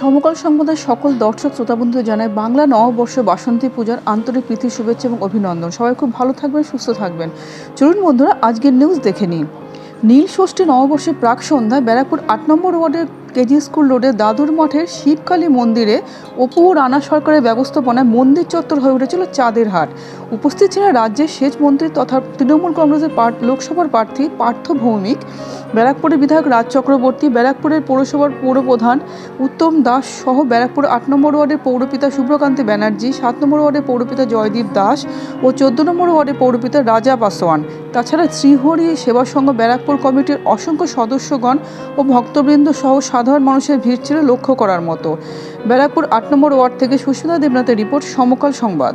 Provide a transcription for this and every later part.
সমকাল সম্প্রদায় সকল দর্শক, শ্রোতাবন্ধু জানায়, বাংলা নববর্ষ বাসন্তী পূজার আন্তরিক প্রীতি, শুভেচ্ছা এবং অভিনন্দন। সবাই খুব ভালো থাকবেন, সুস্থ থাকবেন। চলুন বন্ধুরা, আজকের নিউজ দেখে নিন নীল ষষ্ঠী নববর্ষের প্রাক সন্ধ্যায় ব্যারাকপুর আট নম্বর ওয়ার্ডের কেজি স্কুল রোডে দাদুর মঠের শিবকালী মন্দিরে অপু রানা সরকারের ব্যবস্থাপনায় মন্দির চত্বর হয়ে উঠেছিল চাঁদের হাট। উপস্থিত ছিলেন রাজ্যের সেচ মন্ত্রী তথা তৃণমূল কংগ্রেসের লোকসভার প্রার্থী পার্থ ভৌমিক ব্যারাকপুরের বিধায়ক রাজ চক্রবর্তী, ব্যারাকপুরের পৌরসভার পৌরপ্রধান উত্তম দাস সহ ব্যারাকপুর আট নম্বর ওয়ার্ডের পৌরপিতা শুভ্রকান্তি ব্যানার্জি, সাত নম্বর ওয়ার্ডের পৌরপিতা জয়দীপ দাস ও চোদ্দ নম্বর ওয়ার্ডের পৌরপিতা রাজা পাসওয়ান তাছাড়া শ্রীহরি সেবা সংঘ ব্যারাকপুর কমিটির অসংখ্য সদস্যগণ ও ভক্তবৃন্দ সহ সাধারণ মানুষের ভিড় ছিল লক্ষ্য করার মতো। ব্যারাকপুর আট নম্বর ওয়ার্ড থেকে সুস্মিতা দেবনাথের রিপোর্ট সমকাল সংবাদ।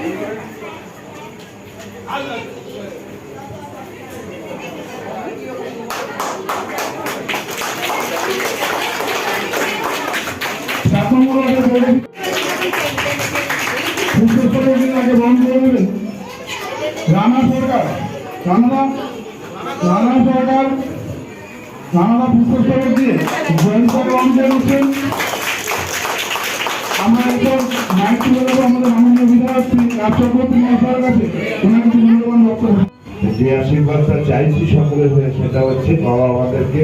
যে আশীর্বাদটা চাইছি সকলে হয়ে, সেটা হচ্ছে বাবা আমাদেরকে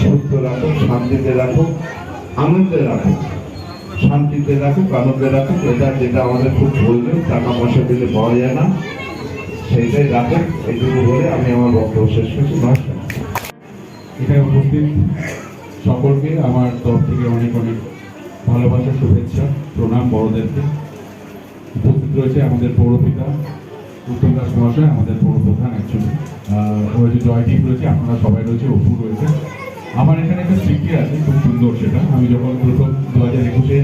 সুস্থ রাখুক, শান্তিতে রাখুক, আনন্দে রাখুক। শান্তিতে রাখুক, আনন্দে রাখুক, এটা যেটা আমাদের খুব প্রয়োজন টাকা পয়সা দিলে পাওয়া যায় না। সেইটাই রাখুক, এইটুকু বলে আমি আমার বক্তব্য শেষ করছি। নমস্কার। এখানে উপস্থিত। সকলকে আমার তরফ থেকে অনেক অনেক ভালোবাসা, শুভেচ্ছা, প্রণাম বড়দেরকে। উপস্থিত রয়েছে আমাদের পৌরপিতা, উত্তম দাস মহাশয়, আমাদের পৌরপ্রধান অ্যাকচুয়ালি রয়েছে জয়দীপ রয়েছে, আপনারা সবাই রয়েছে, অপু রয়েছে। আমার এখানে একটা স্মৃতি আছে, খুব সুন্দর সেটা। আমি যখন প্রথম দু হাজার একুশে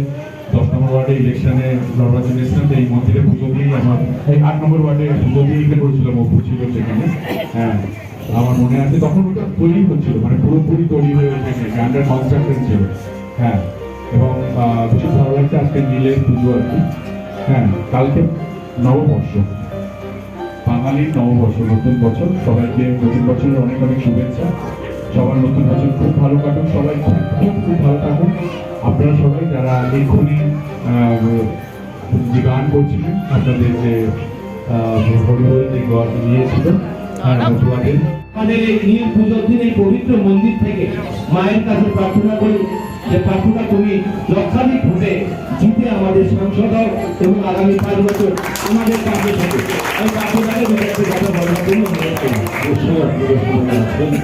দশ নম্বর ওয়ার্ডে ইলেকশনে নির্বাচন এসেছিলাম, তো এই মন্দিরে পুজো দিয়েই আমার, এই আট নম্বর ওয়ার্ডে পুজো দিয়েই এখানে করেছিলাম অপু ছিল সেখানে। হ্যাঁ আমার মনে আছে, তখন ওটা তৈরি হচ্ছিল মানে পুরোপুরি তৈরি হয়ে ওঠেনি আন্ডার কনস্ট্রাকশন ছিল। হ্যাঁ এবং ভীষণ ভালো লাগছে, আজকে নীলের পুজো আর কি। হ্যাঁ কালকে নববর্ষ। বাঙালির নববর্ষ, নতুন বছর, সবাইকে নতুন বছরের অনেক অনেক শুভেচ্ছা। সবার নতুন বছর খুব ভালো কাটুক সবাই খুব খুব খুব ভালো থাকুন আপনারা সবাই যারা এক্ষুনি আহ, যে গান করছিলেন আপনাদের যে হ্যাঁ, আমাদের এই নীল পুজোর দিন এই পবিত্র মন্দির থেকে মায়ের কাছে প্রার্থনা করি যে প্রার্থনা তুমি লক্ষাধিক ভোটে জিতে আমাদের সাংসদ এবং আগামী পাঁচ বছর আমাদের পাশে থাকে। আমি প্রার্থনাকে কথা বলার জন্য অনুরোধ করি অবশ্যই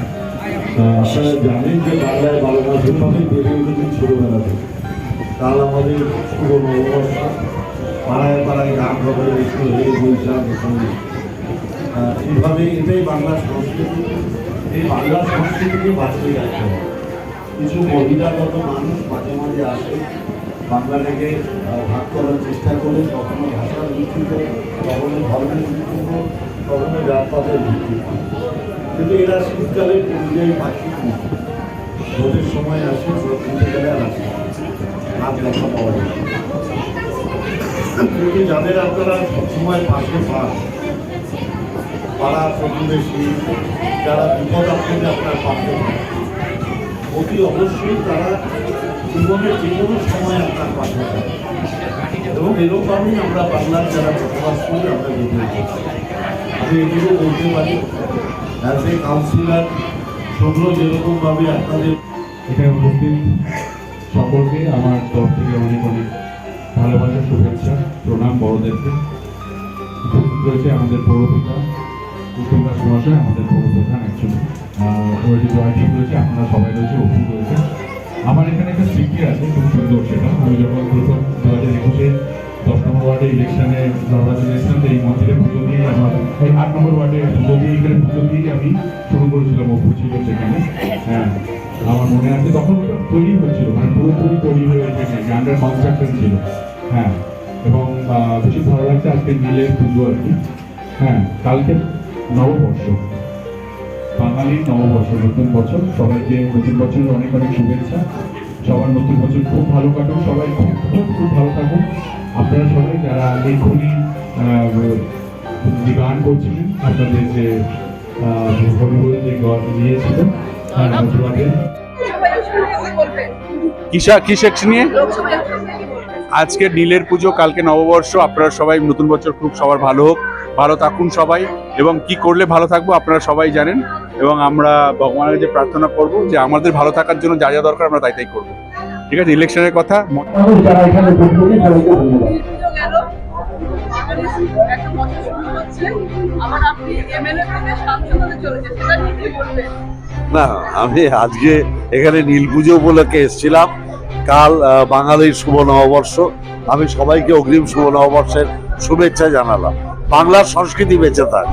আপনারা জানেন যে বাংলায় বারো মাসের মধ্যে বেড়ে উঠেছে ছোটবেলা থেকে। কাল আমাদের শুভ নববর্ষ। পাড়ায় পাড়ায় গান এসে হয়ে বৈশাখ এইভাবে এটাই বাংলার সংস্কৃতি। এই বাংলার সংস্কৃতিকে বাঁচিয়ে রাখতে হবে। কিছু মহিলাগত মানুষ মাঝে মাঝে আসে বাংলাটাকে ভাগ করার চেষ্টা করে, কখনো ভাষার ভিত্তিতে, কখনো ধর্মের ভিত্তিতে, কখনো জাতপাতের ভিত্তিতে। কিন্তু এরা শীতকালে পরিযায়ী পাখি ভোটের সময় আসে গেলে আর আসে। আর দেখা পাওয়া যায় কিন্তু যাদের আপনারা সবসময় পাশে পান, পাড়া প্রতিবেশী, যারা বিপদ আপদে আপনার পাশে অতি অবশ্যই তারা জীবনের যে কোনো সময় আপনার পাশে এবং এরকমই আমরা বাংলার যারা বসবাস করি, আমরা আমি এগুলো বলতে পারি অ্যাজ এ কাউন্সিলর শুভ্র যেরকমভাবে আপনাদের এখানে উপস্থিত সকলকে আমার তরফ থেকে অনেক অনেক ভালোবাসা, শুভেচ্ছা, প্রণাম বড়দেরকে। উপস্থিত রয়েছে আমাদের পৌরপিতা উত্তম দাস মহাশয়, আমাদের পৌরপ্রধান অ্যাকচুয়ালি রয়েছে জয়দীপ রয়েছে আপনারা সবাই রয়েছে অপু রয়েছে। আমার এখানে একটা স্মৃতি আছে, খুব সুন্দর সেটা। আমি যখন প্রথম দু হাজার একুশে দশ নম্বর ওয়ার্ডে ইলেকশনে নির্বাচন এসেছিলাম এই মন্দিরে পুজো দিয়ে আমার, এই আট নম্বর ওয়ার্ডে পুজো দিয়ে, এখানে পুজো দিয়ে আমি শুরু করেছিলাম অপু ছিল সেখানে হ্যাঁ আমার মনে আছে, তখন তৈরি হচ্ছিল মানে পুরোপুরি তৈরি হয়ে ওঠেনি আন্ডার কনস্ট্রাকশন ছিল। হ্যাঁ এবং বেশি ভালো লাগছে আজকে নীলের পুজো আর কি। হ্যাঁ কালকে নববর্ষ। বাঙালির নববর্ষ, নতুন বছর, সবাইকে নতুন বছরের অনেক অনেক শুভেচ্ছা। সবার নতুন বছর খুব ভালো কাটুক, সবাই খুব খুব ভালো থাকুন আপনারা সবাই যারা এক্ষুনি যে গান করছিলেন, আপনাদের যে যে নিয়ে? আজকে নীলের পুজো, কালকে নববর্ষ, আপনারা সবাই নতুন বছর খুব সবার ভালো হোক, ভালো থাকুন সবাই, এবং কি করলে ভালো থাকব আপনারা সবাই জানেন, এবং আমরা ভগবানের কাছে প্রার্থনা করব যে আমাদের ভালো থাকার জন্য যা যা দরকার আমরা তাই তাই করব। ঠিক আছে ইলেকশনের কথা না আমি আজকে এখানে নীল পুজো উপলক্ষে এসেছিলাম। কাল বাঙালির শুভ নববর্ষ। আমি সবাইকে অগ্রিম শুভ নববর্ষের শুভেচ্ছা জানালাম। বাংলার সংস্কৃতি বেঁচে থাক।